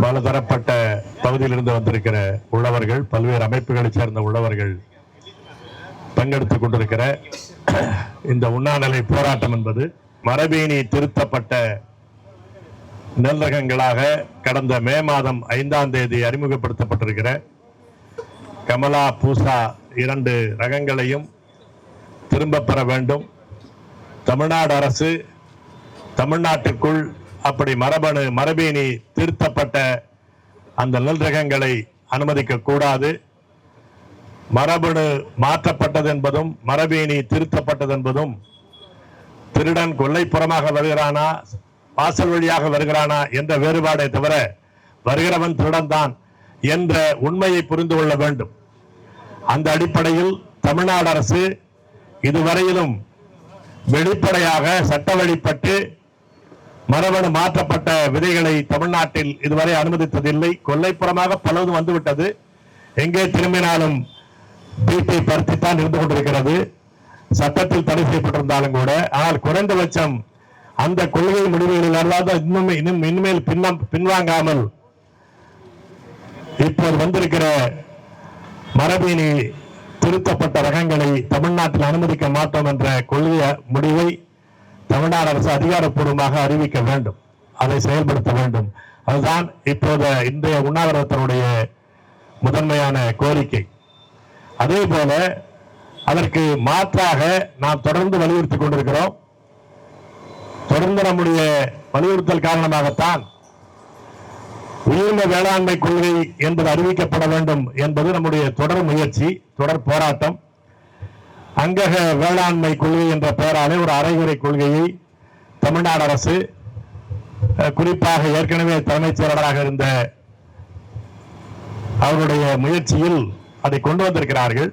பலதரப்பட்ட பகுதியிலிருந்து வந்திருக்கிற உள்ளவர்கள் பல்வேறு அமைப்புகளைச் சேர்ந்த உள்ளவர்கள் பங்கெடுத்துக் கொண்டிருக்கிற இந்த உண்ணாநிலை போராட்டம் என்பது மரபேணி திருத்தப்பட்ட நெல் ரகங்களாக கடந்த மே மாதம் ஐந்தாம் தேதி அறிமுகப்படுத்தப்பட்டிருக்கிற கமலா பூசா இரண்டு ரகங்களையும் திரும்ப பெற வேண்டும். தமிழ்நாடு அரசு தமிழ்நாட்டுக்குள் அப்படி மரபணு மரபேணி திருத்தப்பட்ட அந்த நெல் ரகங்களை அனுமதிக்க கூடாது. மரபணு மாற்றப்பட்டது என்பதும் மரபேணி திருத்தப்பட்டது என்பதும் திருடன் கொள்ளைப்புறமாக வருகிறானா வாசல் வழியாக வருகிறானா என்ற வேறுபாடை தவிர வருகிறவன் திருடன் தான் என்ற உண்மையை புரிந்து கொள்ள வேண்டும். அந்த அடிப்படையில் தமிழ்நாடு அரசு இதுவரையிலும் வெளிப்படையாக சட்ட வழிபட்டு மரபணு மாற்றப்பட்ட விதைகளை தமிழ்நாட்டில் இதுவரை அனுமதித்ததில்லை. கொல்லைப்புறமாக பலதும் வந்துவிட்டது. எங்கே திரும்பினாலும் பிபி பருத்தித்தான் இருந்து கொண்டிருக்கிறது. சட்டத்தில் தடை செய்யப்பட்டிருந்தாலும் கூட ஆனால் குறைந்தபட்சம் அந்த கொள்கை முடிவுகளில் அல்லாத இன்னும் இன்னும் இனிமேல் பின்னம் பின்வாங்காமல் இப்போது வந்திருக்கிற மரபினி திருத்தப்பட்ட ரகங்களை தமிழ்நாட்டில் அனுமதிக்க மாட்டோம் என்ற கொள்கை முடிவை தமிழ்நாடு அரசு அதிகாரப்பூர்வமாக அறிவிக்க வேண்டும். அதை செயல்படுத்த வேண்டும். அதுதான் இப்போது இன்றைய உண்ணாவிரதத்தினுடைய முதன்மையான கோரிக்கை. அதே போல அதற்கு மாற்றாக நாம் தொடர்ந்து வலியுறுத்தி கொண்டிருக்கிறோம். தொடர்ந்து நம்முடைய வலியுறுத்தல் காரணமாகத்தான் உயிர்ந்த வேளாண்மை கொள்கை என்பது அறிவிக்கப்பட வேண்டும் என்பது நம்முடைய தொடர் முயற்சி தொடர் போராட்டம். அங்கக வேளாண்மை கொள்கை என்ற பெயராலே ஒரு அரைகுறை கொள்கையை தமிழ்நாடு அரசு குறிப்பாக ஏற்கனவே தலைமைச் செயலாளராக இருந்த அவருடைய முயற்சியில் அதை கொண்டு வந்திருக்கிறார்கள்.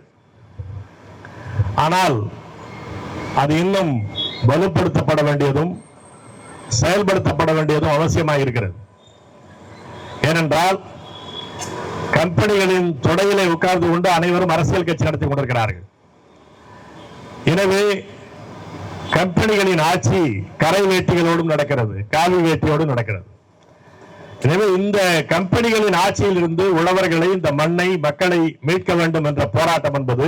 ஆனால் அது இன்னும் வலுப்படுத்தப்பட வேண்டியதும் செயல்படுத்தப்பட வேண்டியதும் அவசியமாக இருக்கிறது. ஏனென்றால் கம்பெனிகளின் தொடையிலே உட்கார்ந்து கொண்டு அனைவரும் அரசியல் கட்சி நடத்தி கொண்டிருக்கிறார்கள். எனவே கம்பெனிகளின் ஆட்சி கரை வேட்டிகளோடும் நடக்கிறது காவி வேட்டியோடும் நடக்கிறது. எனவே இந்த கம்பெனிகளின் ஆட்சியில் இருந்து உழவர்களை இந்த மண்ணை மக்களை மீட்க வேண்டும் என்ற போராட்டம் என்பது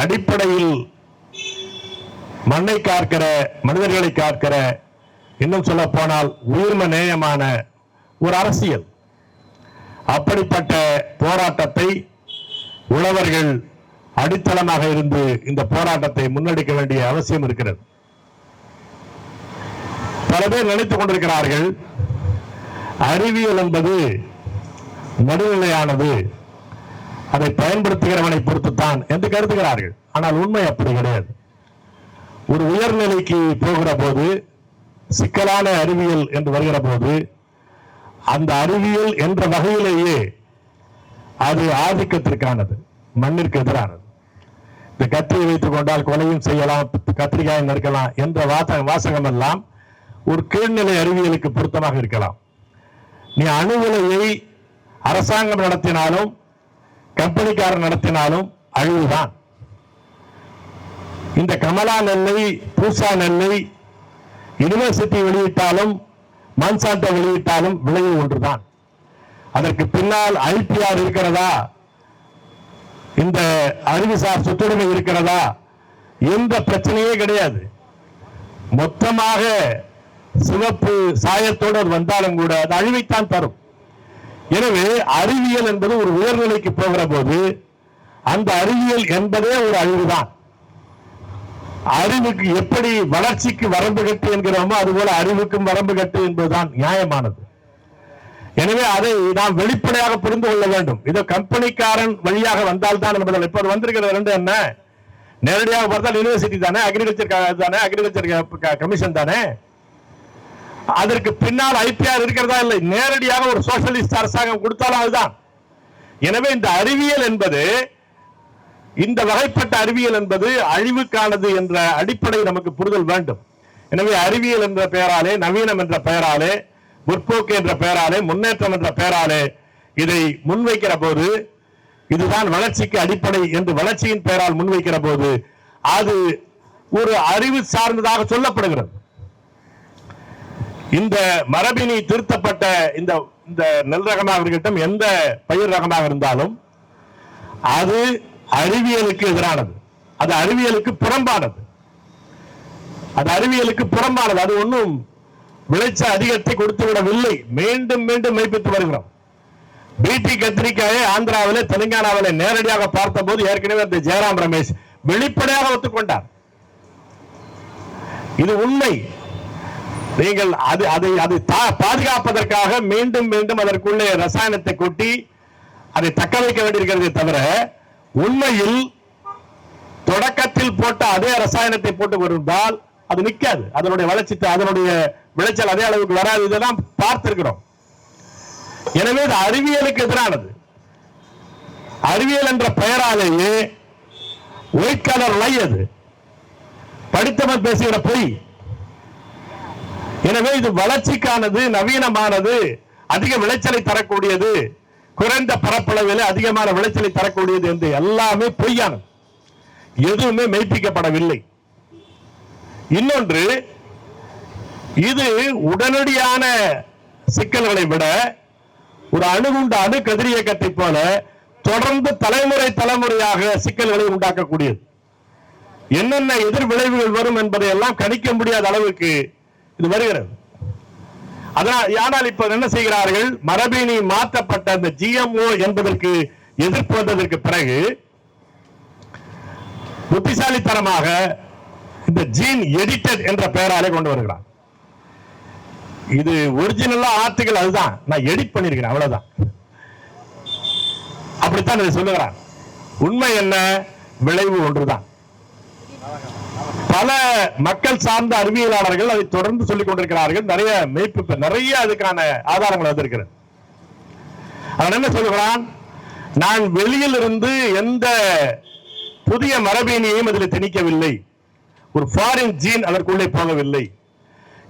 அடிப்படையில் மண்ணை காக்கிற மனிதர்களை காக்கிற இன்னும் சொல்ல போனால் உயிர்ம நேயமான ஒரு அரசியல். அப்படிப்பட்ட போராட்டத்தை உழவர்கள் அடித்தளமாக இருந்து இந்த போராட்டத்தை முன்னெடுக்க வேண்டிய அவசியம் இருக்கிறது. பல பேர் நினைத்துக் கொண்டிருக்கிறார்கள் அறிவியல் என்பது நடுநிலையானது. அதை பயன்படுத்துகிறவனை பொறுத்துத்தான் என்று கருதுகிறார்கள். ஆனால் உண்மை அப்படி கிடையாது. ஒரு உயர்நிலைக்கு போகிற போது சிக்கலான அறிவியல் என்று வருகிற போது அந்த அறிவியல் என்ற வகையிலேயே அது ஆதிக்கத்திற்கானது மண்ணிற்கு எதிரானது. இந்த கத்தியை வைத்துக் கொண்டால் கொலையும் செய்யலாம் கத்திரிக்காயும் நறுக்கலாம் என்ற வாசகம் வாசகம் எல்லாம் ஒரு கீழ்நிலை அறிவியலுக்கு பொருத்தமாக இருக்கலாம். நீ அணு உலையை அரசாங்கம் நடத்தினாலும் கம்பெனிக்காரர் நடத்தினாலும் அழிவுதான். இந்த கமலா நெல்லை பூசா நெல்லை யூனிவர்சிட்டி வெளியிட்டாலும் மான்சாண்டோ வெளியிட்டாலும் விளைவு ஒன்றுதான். அதற்கு பின்னால் ஐபிஆர் இருக்கிறதா? இந்த அறிவுசார் சொத்துரிமை இருக்கிறதா? எந்த பிரச்சனையே கிடையாது. மொத்தமாக சிவப்பு சாயத்தோடு வந்தாலும் கூட அது அழிவைத்தான் தரும். எனவே அறிவியல் என்பது ஒரு உயர்நிலைக்கு போகிற போது அந்த அறிவியல் என்பதே ஒரு அழிவுதான். அறிவுக்கு எப்படி வளர்ச்சிக்கு வரம்பு கட்டு என்கிறோமோ அதுபோல அறிவுக்கும் வரம்பு கட்டு என்பதுதான் நியாயமானது. எனவே அதை நாம் வெளிப்படையாக புரிந்து கொள்ள வேண்டும். இது கம்பெனிக்காரன் வழியாக வந்தால்தான் என்பதால் இப்போது வந்திருக்கிறது ரெண்டு என்ன? நேரடியாக பார்த்தால் யூனிவர்சிட்டி தானே? அக்ரிகல்ச்சர் தானே? அக்ரிகல்ச்சர் கமிஷன் தானே? அதற்கு பின்னால் ஐபிஆர் இருக்கிறதா இல்லை? நேரடியாக ஒரு சோசியலிஸ்ட் அரசாங்கம் கொடுத்தாலும் அதுதான். எனவே இந்த அறிவியல் என்பது இந்த வகைப்பட்ட அறிவியல் என்பது அழிவுக்கானது என்ற அடிப்படை நமக்கு புரிதல் வேண்டும். எனவே அறிவியல் என்ற பெயராலே நவீனம் என்ற பெயராலே முற்போக்கு என்ற பெயராலே முன்னேற்றம் என்ற பெயராலே இதை முன்வைக்கிற போது இதுதான் வளர்ச்சிக்கு அடிப்படை என்று வளர்ச்சியின் பெயரால் முன்வைக்கிற போது அது ஒரு அறிவு சார்ந்ததாக சொல்லப்படுகிறது. இந்த மரபினி திருத்தப்பட்ட இந்த இந்த நெல் ரகமாக இருக்கட்டும் எந்த பயிர் ரகமாக இருந்தாலும் அது அறிவியலுக்கு எதிரானது. அது அறிவியலுக்கு புறம்பானது. அது அறிவியலுக்கு புறம்பானது. அது ஒன்றும் விளைச்ச அதிகத்தை கொடுத்து விடவில்லை மீண்டும் மீண்டும் மெய்ப்பித்து வருகிறோம். பிடி கத்திரிக்காயை ஆந்திராவிலே தெலுங்கானாவிலே நேரடியாக பார்த்தபோது ஏற்கனவே அந்த ஜெயராம் ரமேஷ் வெளிப்படையாக ஒத்துக்கொண்டார். இது உண்மை. நீங்கள் அது அதை அது பாதுகாப்பதற்காக மீண்டும் மீண்டும் அதற்குள்ளே ரசாயனத்தை கொட்டி அதை தக்க வைக்க வேண்டியிருக்கிறதே தவிர உண்மையில் தொடக்கத்தில் போட்ட அதே ரசாயனத்தை போட்டு வருந்தால் அது நிற்காது. அதனுடைய வளர்ச்சி அதனுடைய விளைச்சல் அதே அளவுக்கு வராது. இதெல்லாம் பார்த்திருக்கிறோம். எனவே இது அறிவியலுக்கு எதிரானது. அறிவியல் என்ற பெயராலேயே ஒயிட் கலர் லை அது. படித்தவன் பேசுகிற பொய். எனவே இது வளர்ச்சிக்கானது நவீனமானது அதிக விளைச்சலை தரக்கூடியது குறைந்த பரப்பளவில் அதிகமான விளைச்சலை தரக்கூடியது என்று எல்லாமே பொய்யானது. எதுவுமே மெய்ப்பிக்கப்படவில்லை. இன்னொன்று இது உடனடியான சிக்கல்களை விட ஒரு அணுகுண்ட அணு கதிரியக்கத்தை போல தொடர்ந்து தலைமுறை தலைமுறையாக சிக்கல்களை உண்டாக்கக்கூடியது. என்னென்ன எதிர் விளைவுகள் வரும் என்பதை எல்லாம் கணிக்க முடியாத அளவுக்கு இது வருகிறது. அதனால் ஆனால் இப்ப என்ன செய்கிறார்கள்? மரபினி மாற்றப்பட்ட அந்த ஜிஎம்ஓ என்பதற்கு எதிர்ப்பு வந்ததற்கு பிறகு புத்திசாலித்தனமாக இந்த ஜீன் எடிட்டட் என்ற பெயராலே கொண்டு வருகிறான் இது ஒரிஜினலா ஆர்டிகல் அதுதான். நான் எடிட் பண்ணிருக்கிறேன் அவ்வளவுதான். அப்படித்தான் இதை சொல்லுகிறான் உண்மை என்ன? விளைவு ஒன்றுதான். பல மக்கள் சார்ந்த அறிவியலாளர்கள் அதை தொடர்ந்து சொல்லிக் கொண்டிருக்கிறார்கள். நிறைய மெய்ப்பு நிறைய அதுக்கான ஆதாரங்கள் வந்திருக்கிறது. அவன் என்ன சொல்லுகிறான்? நான் வெளியில் இருந்து எந்த புதிய மரபீனியையும் அதில் திணிக்கவில்லை. ஒரு ஃபாரின் ஜீன் அதற்குள்ளே போகவில்லை.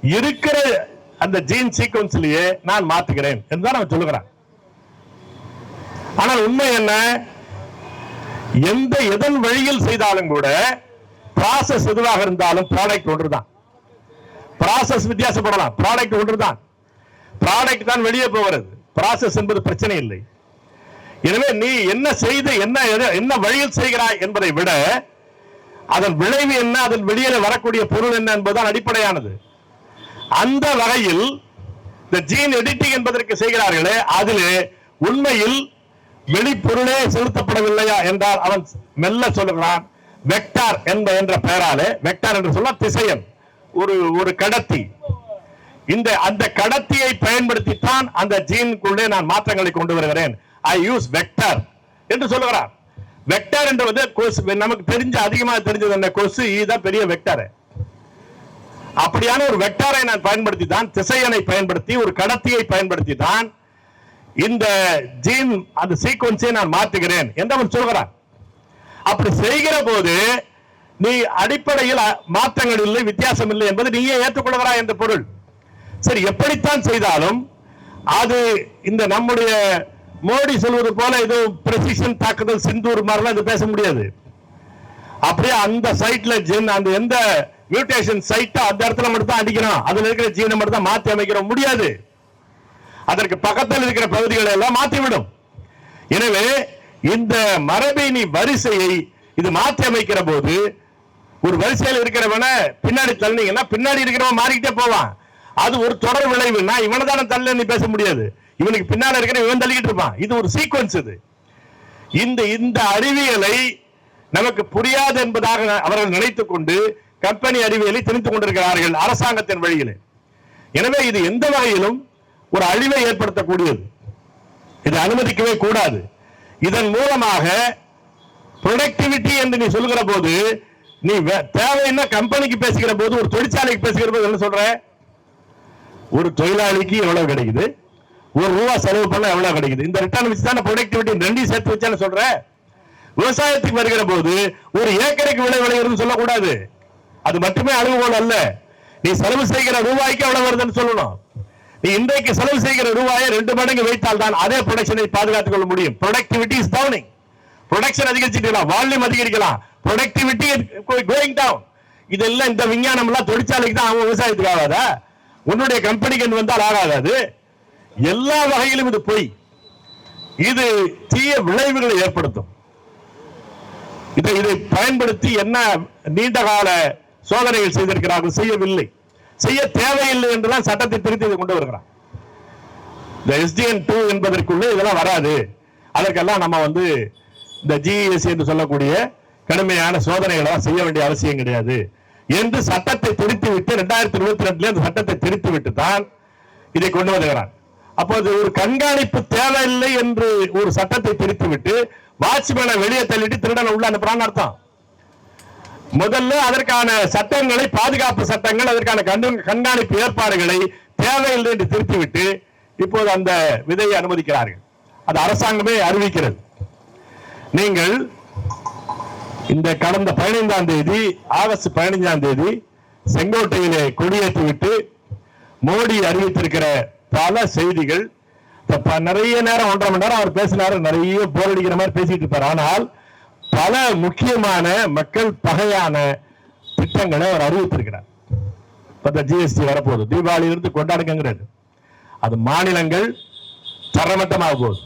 இருக்கிற அந்த ஜீன் சீக்வன்ஸ்லயே நான் மாத்துகிறேன் என்றுதான் அவன் சொல்லுகிறான். ஆனால் உண்மை என்ன? எந்த எதன் வழியில் செய்தாலும் கூட ப்ராசஸ் எதுவாக இருந்தாலும் ப்ராடக்ட் ஒன்றுதான். ப்ராசஸ் வித்தியாசப்படலாம். ப்ராடக்ட் ஒன்றுதான். ப்ராடக்ட் தான் வெளியே போகிறது ப்ராசஸ் என்பது பிரச்சனை இல்லை. எனவே நீ என்ன செய்து என்ன எது- என்ன வழியில் செய்கிறாய் என்பதை விட அதன் விளைவு என்ன? அதன் வெளியில வரக்கூடிய பொருள் என்ன என்பதுதான் அடிப்படையானது. அந்த வகையில் இந்த ஜீன் எடிட்டிங் என்பதற்கு செய்கிறார்களே அதில் உண்மையில் வெளிப்பொருளே செலுத்தப்படவில்லையா என்றால் அவன் மெல்ல சொல்லுகிறான். வெக்டார் என்ற என்ற பெயராலே வெக்டார் என்று சொல்ல திசையன் ஒரு ஒரு கடத்தி. இந்த அந்த கடத்தியை பயன்படுத்தித்தான் அந்த ஜீனுக்குள்ளே நான் மாற்றங்களை கொண்டு வருகிறேன். ஐ யூஸ் வெக்டர் என்று சொல்லுகிறார் வெக்டர் என்றது கொசு நமக்கு தெரிஞ்ச அதிகமாக தெரிஞ்சது என்ன? கொசு இதுதான் பெரிய வெக்டர் அப்படியான ஒரு வெக்டாரை நான் பயன்படுத்தி தான் திசையனை பயன்படுத்தி ஒரு கடத்தியை பயன்படுத்தி தான் இந்த ஜீன் அந்த சீக்வன்ஸை நான் மாற்றுகிறேன் என்று அவன் சொல்கிறார். அப்படி செய்கிற போது நீ அடிப்படையில் மாற்றங்கள் இல்லை வித்தியாசம் இல்லை என்பது நீயே ஏற்றுக்கொள்கிறாய் என்ற பொருள். சரி எப்படித்தான் செய்தாலும் அது இந்த நம்முடைய மோடி சொல்வது போல ஏதோ பிரசிஷன் தாக்குதல் சிந்தூர் மாதிரிலாம் இது பேச முடியாது. அப்படியே அந்த சைட்ல ஜீன் அந்த எந்த மியூட்டேஷன் சைட்டை அந்த இடத்துல மட்டும் தான் அடிக்கணும். அதுல இருக்கிற ஜீனை மட்டும் தான் மாத்தி அமைக்கிறோம். முடியாது. அதற்கு பக்கத்தில் இருக்கிற பகுதிகளை எல்லாம் மாற்றிவிடும் எனவே இந்த மரபினி வரிசையை இது மாற்றி அமைக்கிற போது ஒரு வரிசையில் இருக்கிறவன பின்னாடி தள்ளினீங்கன்னா பின்னாடி இருக்கிறவன் மாறிக்கிட்டே போவான். அது ஒரு தொடர் விளைவு நான் இவனை தானே தள்ள பேச முடியாது. இவனுக்கு பின்னால இருக்கிற இவன் தள்ளிக்கிட்டு இருப்பான். இது ஒரு சீக்வன்ஸ் இது. இந்த இந்த அறிவியலை நமக்கு புரியாது என்பதாக அவர்கள் நினைத்துக் கொண்டு கம்பெனி அறிவியலை திணித்துக் கொண்டிருக்கிறார்கள் அரசாங்கத்தின் வழியிலே. எனவே இது எந்த வகையிலும் ஒரு அழிவை ஏற்படுத்தக்கூடியது. இது அனுமதிக்கவே கூடாது. இதன் மூலமாக ப்ரொடக்டிவிட்டி என்று நீ சொல்லுகிற போது நீ வே- தேவைன்னா கம்பெனிக்கு பேசுகிற போது ஒரு தொழிற்சாலைக்கு பேசுகிற போது என்ன சொல்ற? ஒரு தொழிலாளிக்கு எவ்வளவு கிடைக்குது? ஒரு ரூபா செலவு பண்ண எவ்வளவு கிடைக்குது? இந்த ரிட்டர்ன் வச்சு தானே ப்ரொடக்டிவிட்டி ரெண்டையும் சேர்த்து வச்சான்னு சொல்ற? விவசாயத்துக்கு வருகிற போது ஒரு ஏக்கருக்கு விலை விளைகிறது சொல்லக்கூடாது. அது மட்டுமே அளவுகோல் அல்ல. நீ செலவு செய்கிற ரூபாய்க்கு எவ்வளவு வருதுன்னு சொல்லணும். நீ இன்றைக்கு செலவு செய்கிற ரூபாயை ரெண்டு மடங்கு வைத்தால் தான் அதே ப்ரொடக்ஷனை பாதுகாத்துக் கொள்ள முடியும். ப்ரொடக்டிவிட்டி இஸ் டவுனிங் ப்ரொடக்ஷன் அதிகரிச்சுக்கலாம் வால்யூம் அதிகரிக்கலாம். ப்ரொடக்டிவிட்டி கோயிங் டவுன் இதெல்லாம் இந்த விஞ்ஞானம் எல்லாம் தொழிற்சாலைக்கு தான் அவன் விவசாயத்துக்கு ஆகாதா? உன்னுடைய கம்பெனிக்கு வந்தால் ஆகாது எல்லா வகையிலும் இது பொய். இது தீய விளைவுகளை ஏற்படுத்தும். இதை இதை பயன்படுத்தி என்ன நீண்ட கால சோதனைகள் செய்திருக்கிறார்கள். செய்யவில்லை. செய்ய தேவையில்லை என்றுதான் சட்டத்தை திருத்தி இதை கொண்டு வருகிறார். இந்த எஸ்டிஎன் டூ என்பதற்குள்ளே இதெல்லாம் வராது. அதற்கெல்லாம் நம்ம வந்து இந்த ஜிஎஸ் என்று சொல்லக்கூடிய கடுமையான சோதனைகளை செய்ய வேண்டிய அவசியம் கிடையாது. என்று சட்டத்தை திருத்தி விட்டு ரெண்டாயிரத்தி இருபத்தி ரெண்டுல இந்த சட்டத்தை திருத்தி விட்டு தான் இதை கொண்டு வருகிறான் அப்போது ஒரு கண்காணிப்பு தேவையில்லை என்று ஒரு சட்டத்தை திருத்தி விட்டு வாட்ச்மேனை வெளியே தள்ளிட்டு திருடனை உள்ள அனுப்புறான்னு அர்த்தம். முதல்ல அதற்கான சட்டங்களை பாதுகாப்பு சட்டங்கள் அதற்கான கண்காணிப்பு ஏற்பாடுகளை தேவையில்லை என்று திருத்திவிட்டு இப்போது அந்த விதையை அனுமதிக்கிறார்கள். அது அரசாங்கமே அறிவிக்கிறது. நீங்கள் இந்த கடந்த பதினைந்தாம் தேதி ஆகஸ்ட் பதினைஞ்சாம் தேதி செங்கோட்டையிலே கொடியேற்றிவிட்டு மோடி அறிவித்திருக்கிற பல செய்திகள் நிறைய நேரம் ஒன்றரை மணி நேரம் அவர் பேசினாரு நிறைய போரடிக்கிற மாதிரி பேசிட்டு இருப்பார். ஆனால் பல முக்கியமான மக்கள் பகையான திட்டங்களை அவர் அறிவித்திருக்கிறார். இப்போ இந்த ஜிஎஸ்டி வரப்போகுது. தீபாவளியிலிருந்து கொண்டாடுங்கிறது அது மாநிலங்கள் தரமட்டமாக போகுது.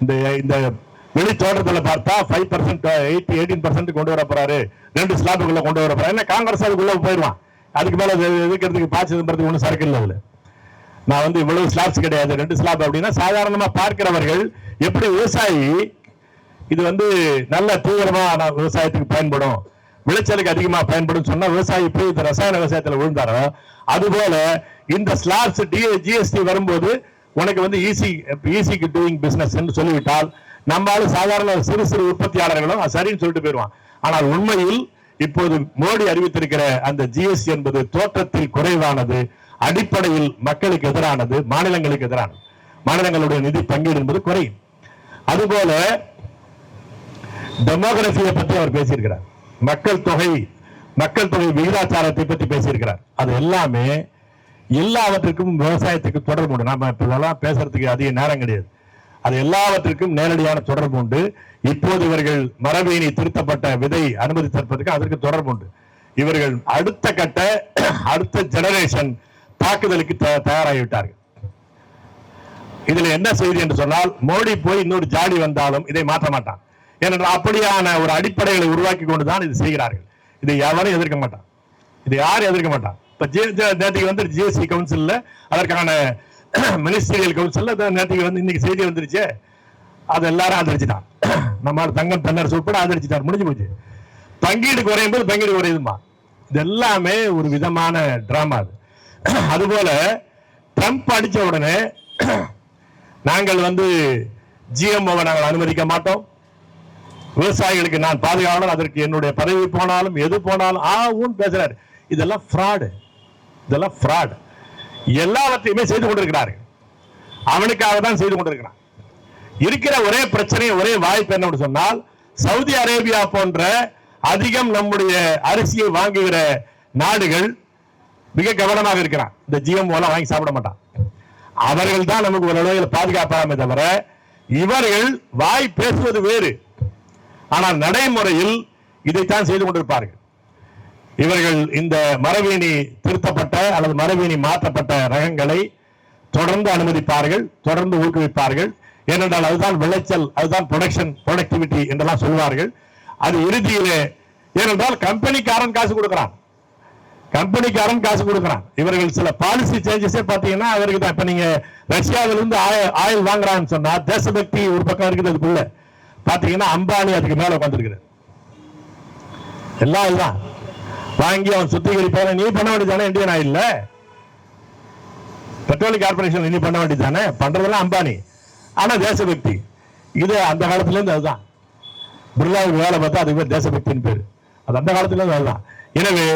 இந்த இந்த வெளி பார்த்தா five percent eighty eighteen percent கொண்டு வர போறாரு. ரெண்டு ஸ்லாப்புக்குள்ள கொண்டு வர போறாரு. என்ன காங்கிரஸ் அதுக்குள்ள போயிடுவான் அதுக்கு மேல இருக்கிறதுக்கு பா சிதம்பரத்துக்கு ஒன்றும் சரக்கு இல்லை நான் வந்து இவ்வளவு ஸ்லாப்ஸ் கிடையாது. ரெண்டு ஸ்லாப் அப்படின்னா சாதாரணமாக பார்க்கிறவர்கள் எப்படி விவசாயி இது வந்து நல்ல தீவிரமா நான் விவசாயத்துக்கு பயன்படும். விளைச்சலுக்கு அதிகமா பயன்படும் சொன்னா விவசாயி போய் இந்த ரசாயன விவசாயத்துல விழுந்தாரோ? அதுபோல இந்த ஸ்லாப்ஸ் ஜிஎஸ்டி வரும்போது உனக்கு வந்து ஈஸி ஈஸிக்கு டூயிங் பிசினஸ் என்று சொல்லிவிட்டால் நம்மளால சாதாரண சிறு சிறு உற்பத்தியாளர்களும் சரின்னு சொல்லிட்டு போயிடுவான். ஆனால் உண்மையில் இப்போது மோடி அறிவித்திருக்கிற அந்த ஜிஎஸ்டி என்பது தோற்றத்தில் குறைவானது அடிப்படையில் மக்களுக்கு எதிரானது மாநிலங்களுக்கு எதிரானது. மாநிலங்களுடைய நிதி பங்கீடு என்பது குறையும். அதுபோல டெமோகிரபியை பற்றி அவர் பேசியிருக்கிறார். மக்கள் தொகை மக்கள் தொகை விகிதாச்சாரத்தை பற்றி பேசியிருக்கிறார். அது எல்லாமே எல்லாவற்றுக்கும் விவசாயத்துக்கு தொடர்பு உண்டு. நாம இதெல்லாம் பேசுறதுக்கு அதிக நேரம் கிடையாது. அது எல்லாவற்றுக்கும் நேரடியான தொடர்பு உண்டு. இப்போது இவர்கள் மரபீனி திருத்தப்பட்ட விதை அனுமதித்திருப்பதற்கு அதற்கு தொடர்பு உண்டு. இவர்கள் அடுத்த கட்ட அடுத்த ஜெனரேஷன் தாக்குதலுக்கு தயாராகிவிட்டார்கள். இதுல என்ன செய்தி என்று சொன்னால் மோடி போய் இன்னொரு ஜாடி வந்தாலும் இதை மாற்ற மாட்டான். ஏனென்றால் அப்படியான ஒரு அடிப்படைகளை உருவாக்கி கொண்டுதான் இது செய்கிறார்கள். இதை எவரும் எதிர்க்க மாட்டான். இதை யாரும் எதிர்க்க மாட்டான். இப்போ ஜே- நேற்றுக்கு வந்து ஜிஎஸ்டி கவுன்சிலில் அதற்கான மினிஸ்டீரியல் கவுன்சிலில் நேற்றுக்கு வந்து இன்னைக்கு செய்தி வந்துருச்சு. அது எல்லாரும் ஆதரிச்சுட்டான். நம்ம தங்கம் தன்னரசு உட்பட ஆதரிச்சுட்டார். முடிஞ்சு போச்சு. பங்கீடு குறையும் போது பங்கீடு குறையுதுமா இது எல்லாமே ஒரு விதமான டிராமா அது. அதுபோல ட்ரம்ப் அடித்த உடனே நாங்கள் வந்து ஜிஎம்ஓவை நாங்கள் அனுமதிக்க மாட்டோம். விவசாயிகளுக்கு நான் பாதுகாவலர் அதற்கு என்னுடைய பதவி போனாலும் எது போனாலும் ஆ ஊன் பேசுறாரு. இதெல்லாம் ஃப்ராடு இதெல்லாம் ஃப்ராட் எல்லாவற்றையுமே செய்து கொண்டிருக்கிறார்கள் அவனுக்காக தான் செய்து கொண்டிருக்கிறான். இருக்கிற ஒரே பிரச்சனை ஒரே வாய்ப்பு என்ன சொன்னால் சவுதி அரேபியா போன்ற அதிகம் நம்முடைய அரிசியை வாங்குகிற நாடுகள் மிக கவனமாக இருக்கிறான். இந்த ஜிஎம்ஓலாம் வாங்கி சாப்பிட மாட்டான். அவர்கள் தான் நமக்கு ஒரு அளவில் பாதுகாப்பாமே தவிர இவர்கள் வாய் பேசுவது வேறு. ஆனால் நடைமுறையில் இதைத்தான் செய்து கொண்டிருப்பார்கள். இவர்கள் இந்த மரபீனி திருத்தப்பட்ட அல்லது மரபீனி மாற்றப்பட்ட ரகங்களை தொடர்ந்து அனுமதிப்பார்கள் தொடர்ந்து ஊக்குவிப்பார்கள். ஏனென்றால் அதுதான் விளைச்சல் அதுதான் ப்ரொடக்ஷன் ப்ரொடக்டிவிட்டி என்றெல்லாம் சொல்வார்கள். அது இறுதியிலே ஏனென்றால் கம்பெனிக்காரன் காசு கொடுக்கிறான். கம்பெனிக்காரன் காசு கொடுக்கிறான். இவர்கள் சில பாலிசி சேஞ்சஸே பார்த்தீங்கன்னா அவருக்கு தான். இப்போ நீங்கள் ரஷ்யாவிலிருந்து ஆயில் வாங்குறான்னு சொன்னால் தேசபக்தி ஒரு பக்கம் இருக்குது அதுக்குள்ள. பாத்தீங்கன்னா அம்பானி அதுக்கு மேல உட்காந்துருக்குது எல்லாம் இதுதான் வாங்கி அவன் சுத்திகரிப்பான நீ பண்ண வேண்டியதானே இந்தியன் ஆயில்ல பெட்ரோலியம் கார்பரேஷன் நீ பண்ண வேண்டியதானே பண்றதெல்லாம் அம்பானி. ஆனா தேசபக்தி. இது அந்த காலத்துல இருந்து அதுதான். பிர்லாவுக்கு வேலை பார்த்தா அதுக்கு பேர் தேசபக்தின்னு பேரு. அது அந்த காலத்துல இருந்து அதுதான். எனவே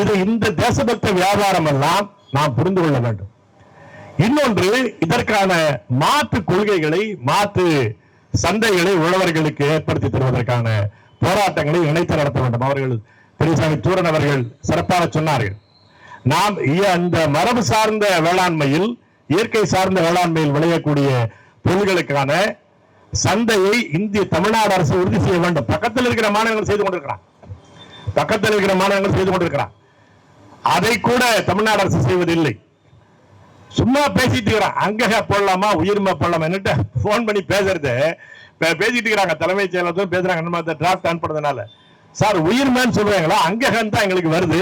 இது இந்த தேசபக்த வியாபாரம் எல்லாம் நாம் புரிந்து கொள்ள வேண்டும். இன்னொன்று இதற்கான மாற்று கொள்கைகளை மாற்று சந்தைகளை உழவர்களுக்கு ஏற்படுத்தி தருவதற்கான போராட்டங்களை இணைத்து நடத்த வேண்டும். அவர்கள் பெரியசாமி தூரன் அவர்கள் சிறப்பாக சொன்னார்கள். நாம் அந்த மரபு சார்ந்த வேளாண்மையில் இயற்கை சார்ந்த வேளாண்மையில் விளையக்கூடிய பொருள்களுக்கான சந்தையை இந்திய தமிழ்நாடு அரசு உறுதி செய்ய வேண்டும். பக்கத்தில் இருக்கிற மாநிலங்கள் செய்து கொண்டிருக்கிறான். பக்கத்தில் இருக்கிற மாநிலங்கள் செய்து கொண்டிருக்கிறான். அதை கூட தமிழ்நாடு அரசு செய்வதில்லை. சும்மா பேசிட்டு இருக்கிறான் அங்கக போடலாமா உயிர்மை போடலாமா ஃபோன் போன் பண்ணி பேசுறது. பேசிட்டு இருக்கிறாங்க தலைமைச் செயலர் பேசுறாங்க நம்ம அந்த டிராஃப்ட் அனுப்புறதுனால சார் உயிர்மைன்னு சொல்றாங்களா அங்ககன் தான் எங்களுக்கு வருது.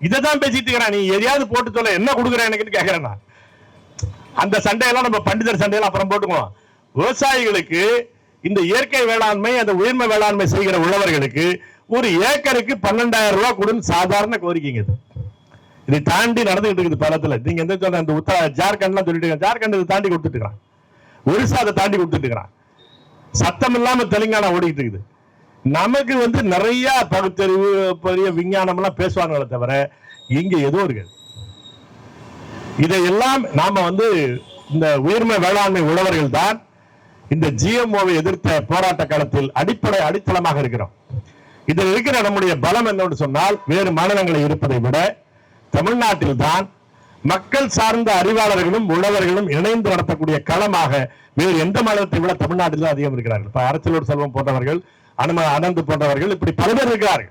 இதை தான் பேசிட்டு இருக்கிறான் நீ எதையாவது போட்டு சொல்ல என்ன கொடுக்குற எனக்குன்னு கேட்கிறேன் நான். அந்த சண்டையெல்லாம் நம்ம பண்டிதர் சண்டையெல்லாம் அப்புறம் போட்டுக்குவோம். விவசாயிகளுக்கு இந்த இயற்கை வேளாண்மை அந்த உயிர்மை வேளாண்மை செய்கிற உழவர்களுக்கு ஒரு ஏக்கருக்கு பன்னெண்டாயிரம் ரூபாய் கொடுன்னு சாதாரண கோரிக்கைங்க இதை தாண்டி நடந்துகிட்டு இருக்குது பலத்துல. நீங்க எந்த சொல்ற இந்த உத்தர ஜார்க்கண்ட்லாம் சொல்லிட்டு இருக்காங்க ஜார்க்கண்ட் இதை தாண்டி கொடுத்துட்டு இருக்கிறான். ஒரிசா அதை தாண்டி கொடுத்துட்டு இருக்கிறான். சத்தம் இல்லாம தெலுங்கானா ஓடிட்டு இருக்குது. நமக்கு வந்து நிறைய பகுத்தறிவு பெரிய விஞ்ஞானம் எல்லாம் பேசுவாங்களே தவிர இங்க ஏதோ இருக்கு இதையெல்லாம் நாம வந்து இந்த உயிர்மை வேளாண்மை உழவர்கள் தான் இந்த ஜிஎம்ஓவை எதிர்த்த போராட்ட காலத்தில் அடிப்படை அடித்தளமாக இருக்கிறோம். இதில் இருக்கிற நம்முடைய பலம் என்னன்னு சொன்னால் வேறு மாநிலங்களில் இருப்பதை விட தமிழ்நாட்டில் தான் மக்கள் சார்ந்த அறிவாளர்களும் உழவர்களும் இணைந்து நடத்தக்கூடிய களமாக வேறு எந்த மாநிலத்தை விட தமிழ்நாட்டில் தான் அதிகம் இருக்கிறார்கள். இப்ப அரசலூர் செல்வம் போன்றவர்கள் அனும அனந்த் போன்றவர்கள் இப்படி பல பேர் இருக்கிறார்கள்.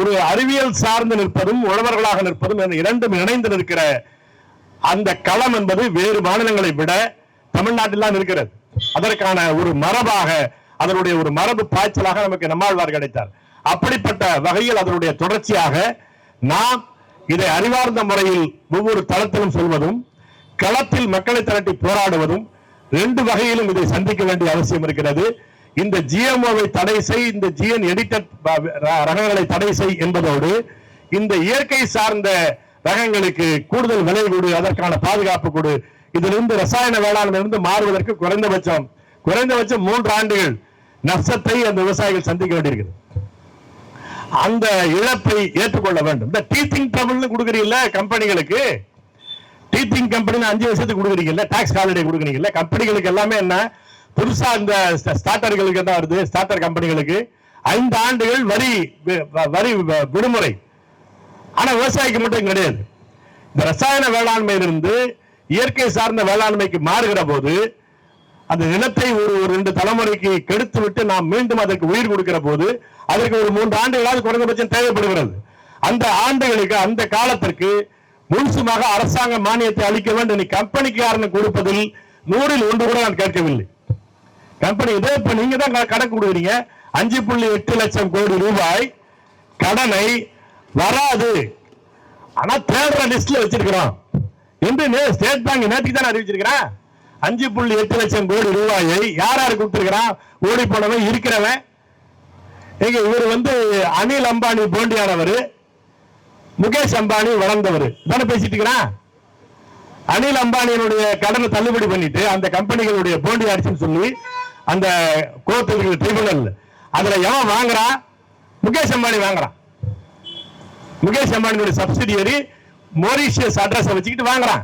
ஒரு அறிவியல் சார்ந்து நிற்பதும் உழவர்களாக நிற்பதும் இரண்டும் இணைந்து நிற்கிற அந்த களம் என்பது வேறு மாநிலங்களை விட தமிழ்நாட்டில் தான் இருக்கிறது. அதற்கான ஒரு மரபாக அதனுடைய ஒரு மரபு பாய்ச்சலாக நமக்கு நம்மாழ்வார் கிடைத்தார். அப்படிப்பட்ட வகையில் அதனுடைய தொடர்ச்சியாக நாம் இதை அறிவார்ந்த முறையில் ஒவ்வொரு தளத்திலும் சொல்வதும் களத்தில் மக்களை திரட்டி போராடுவதும் ரெண்டு வகையிலும் இதை சந்திக்க வேண்டிய அவசியம் இருக்கிறது. இந்த ஜிஎம்ஓவை தடை செய் இந்த ஜிஎன் எடிட்டட் ரகங்களை தடை செய் என்பதோடு இந்த இயற்கை சார்ந்த ரகங்களுக்கு கூடுதல் விலை கொடு அதற்கான பாதுகாப்பு கொடு. இதிலிருந்து ரசாயன வேளாண்மையிலிருந்து மாறுவதற்கு குறைந்தபட்சம் குறைந்தபட்சம் மூன்று ஆண்டுகள் நஷ்டத்தை அந்த விவசாயிகள் சந்திக்க வேண்டியிருக்கிறது. அந்த இழப்பை ஏற்றுக்கொள்ள வேண்டும். இந்த டீச்சிங் ட்ரபிள்னு கொடுக்குறீங்கல்ல கம்பெனிகளுக்கு டீச்சிங் கம்பெனி அஞ்சு வருஷத்துக்கு கொடுக்குறீங்கல்ல? Tax holiday கொடுக்குறீங்கல்ல? கம்பெனிகளுக்கு எல்லாமே என்ன? புதுசா இந்த ஸ்டார்டர்களுக்கு என்ன வருது ஸ்டார்டர் கம்பெனிகளுக்கு ஐந்து ஆண்டுகள் வரி வரி விடுமுறை. ஆனா விவசாயிக்கு மட்டும் கிடையாது. இந்த ரசாயன வேளாண்மையிலிருந்து இயற்கை சார்ந்த வேளாண்மைக்கு மாறுகிற போது அந்த நிலத்தை ஒரு ஒரு ரெண்டு தலைமுறைக்கு கெடுத்து விட்டு நாம் மீண்டும் அதற்கு உயிர் கொடுக்கிற போது அதற்கு ஒரு மூன்று ஆண்டுகளாவது குறைந்தபட்சம் தேவைப்படுகிறது. அந்த ஆண்டுகளுக்கு அந்த காலத்திற்கு முழுசுமாக அரசாங்க மானியத்தை அளிக்க வேண்டும். நீ கம்பெனிக்காரனுக்கு கொடுப்பதில் நூறில் ஒன்று கூட நான் கேட்கவில்லை. கம்பெனி இதே இப்ப நீங்க தான் கடன் கணக்கு கொடுக்குறீங்க. அஞ்சு புள்ளி எட்டு லட்சம் கோடி ரூபாய் கடனை வராது. ஆனா தேடுற லிஸ்ட்ல வச்சிருக்கிறோம். என்று ஸ்டேட் பேங்க் நேற்றுக்கு தான் அறிவிச்சிருக்கிறேன் அஞ்சு புள்ளி எட்டு லட்சம் கோடி ரூபாயை யார் யார் கொடுத்துருக்கிறான் ஓடி போனவன் இருக்கிறவன். எங்க இவர் வந்து அனில் அம்பானி போண்டியானவர் முகேஷ் அம்பானி வளர்ந்தவர். தானே பேசிட்டு இருக்கிறான் அனில் அம்பானியினுடைய கடனை தள்ளுபடி பண்ணிட்டு அந்த கம்பெனிகளுடைய போண்டி ஆட்சின்னு சொல்லி அந்த கோர்ட் இருக்கிற ட்ரிபுனல் அதுல எவன் வாங்குறான் முகேஷ் அம்பானி வாங்குறான். முகேஷ் அம்பானியுடைய சப்சிடியரி மொரிஷியஸ் அட்ரஸ் வச்சுக்கிட்டு வாங்குறான்.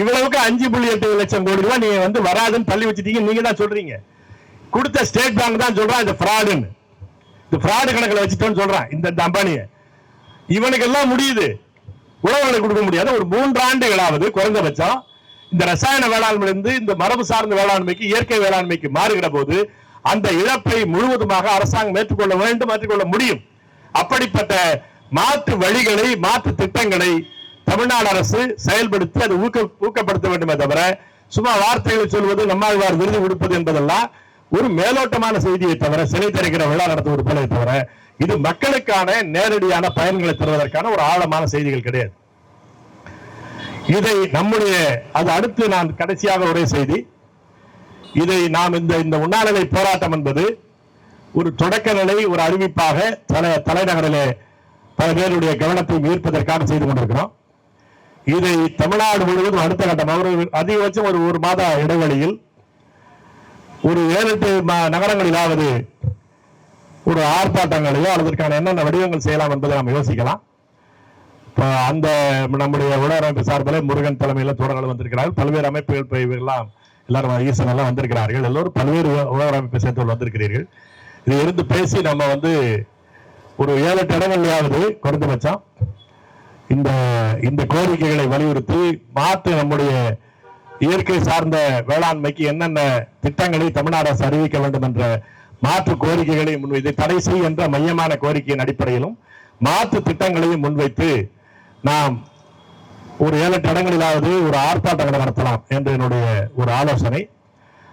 இவ்வளவுக்கு அஞ்சு புள்ளி எட்டு லட்சம் கோடி ரூபாய் நீங்க வந்து வராதுன்னு தள்ளி வச்சுட்டீங்க. நீங்க தான் சொல்றீங்க. கொடுத்த ஸ்டேட் பேங்க் தான் சொல்றான் இந்த ஃப்ராடுன்னு. இந்த ஃப்ராடு கணக்கில் வச்சுட்டோன்னு சொல்றான் இந்த இந்த அம்பானிய. இவனுக்கு எல்லாம் முடியுது. உழவர்களுக்கு கொடுக்க முடியாது. ஒரு மூன்று ஆண்டுகளாவது குறைந்தபட்சம் இந்த ரசாயன வேளாண்மையிலிருந்து இந்த மரபு சார்ந்த வேளாண்மைக்கு இயற்கை வேளாண்மைக்கு மாறுகிற போது அந்த இழப்பை முழுவதுமாக அரசாங்கம் ஏற்றுக்கொள்ள வேண்டும் ஏற்றுக்கொள்ள முடியும். அப்படிப்பட்ட மாற்று வழிகளை மாற்று திட்டங்களை தமிழ்நாடு அரசு செயல்படுத்தி அதை ஊக்க ஊக்கப்படுத்த வேண்டுமே தவிர சும்மா வார்த்தைகளை சொல்வது நம்மாழ்வார் விருது கொடுப்பது என்பதெல்லாம் ஒரு மேலோட்டமான செய்தியை தவிர சிலை திறக்கிற விழா நடத்துவது போல தவிர இது மக்களுக்கான நேரடியான பயன்களை தருவதற்கான ஒரு ஆழமான செய்திகள் கிடையாது. இதை நம்முடைய அது அடுத்து நான் கடைசியாக ஒரே செய்தி. இதை நாம் இந்த இந்த உண்ணாநிலை போராட்டம் என்பது ஒரு தொடக்க நிலை ஒரு அறிவிப்பாக தலை தலைநகரிலே பல பேருடைய கவனத்தை ஈர்ப்பதற்காக செய்து கொண்டிருக்கிறோம். இதை தமிழ்நாடு முழுவதும் அடுத்த கட்டமாக ஒரு அதிகபட்சம் ஒரு ஒரு மாத இடைவெளியில் ஒரு ஏழு எட்டு நகரங்களிலாவது ஒரு ஆர்ப்பாட்டங்களையோ அதற்கான என்னென்ன வடிவங்கள் செய்யலாம் என்பதை நாம் யோசிக்கலாம். இப்போ அந்த நம்முடைய உடலமைப்பு சார்பில் முருகன் தலைமையில் தோழர்கள் வந்திருக்கிறார்கள். பல்வேறு அமைப்புகள் இப்ப எல்லாரும் ஈசன் எல்லாம் வந்திருக்கிறார்கள். எல்லோரும் பல்வேறு உலகமைப்பை சேர்ந்தவர்கள் வந்திருக்கிறீர்கள். இதை இருந்து பேசி நம்ம வந்து ஒரு ஏழு எட்டு இடங்கள்லையாவது குறைந்தபட்சம் இந்த இந்த கோரிக்கைகளை வலியுறுத்தி மாற்று நம்முடைய இயற்கை சார்ந்த வேளாண்மைக்கு என்னென்ன திட்டங்களை தமிழ்நாடு அரசு அறிவிக்க வேண்டும் என்ற மாற்று கோரிக்கைகளை முன்வைத்து தடை செய் என்ற மையமான கோரிக்கையின் அடிப்படையிலும் மாற்று திட்டங்களையும் முன்வைத்து நாம் ஒரு ஏழு எட்டு இடங்களிலாவது ஒரு ஆர்ப்பாட்டங்களை நடத்தலாம் என்று என்னுடைய ஒரு ஆலோசனை.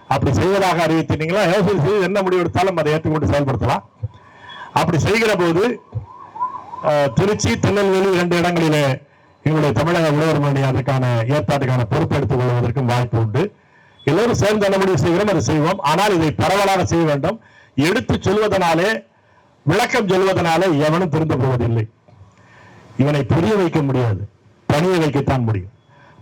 அப்படி செய்வதாக அறிவித்திருந்தீங்களா? யோசனை செய்து என்ன முடிவு எடுத்தாலும் அதை ஏற்றுக்கொண்டு செயல்படுத்தலாம். அப்படி செய்கிற போது திருச்சி திருநெல்வேலி இரண்டு இடங்களிலே எங்களுடைய தமிழக உழவர் மணி அதற்கான ஏற்பாட்டுக்கான பொறுப்பெடுத்துக் கொள்வதற்கும் வாய்ப்பு உண்டு. எல்லோரும் சேர்ந்து என்ன முடிவு செய்கிறோம் அதை செய்வோம். ஆனால் இதை பரவலாக செய்ய வேண்டும். எடுத்து சொல்வதனாலே விளக்கம் சொல்வதனாலே எவனும் திருந்து போவதில்லை. இவனை புரிய வைக்க முடியாது. பணிய வைக்கத்தான் முடியும்.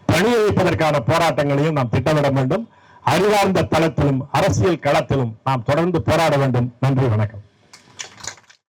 பணிய வைப்பதற்கான போராட்டங்களையும் நாம் திட்டமிட வேண்டும். அறிவார்ந்த தளத்திலும் அரசியல் களத்திலும் நாம் தொடர்ந்து போராட வேண்டும். நன்றி வணக்கம்.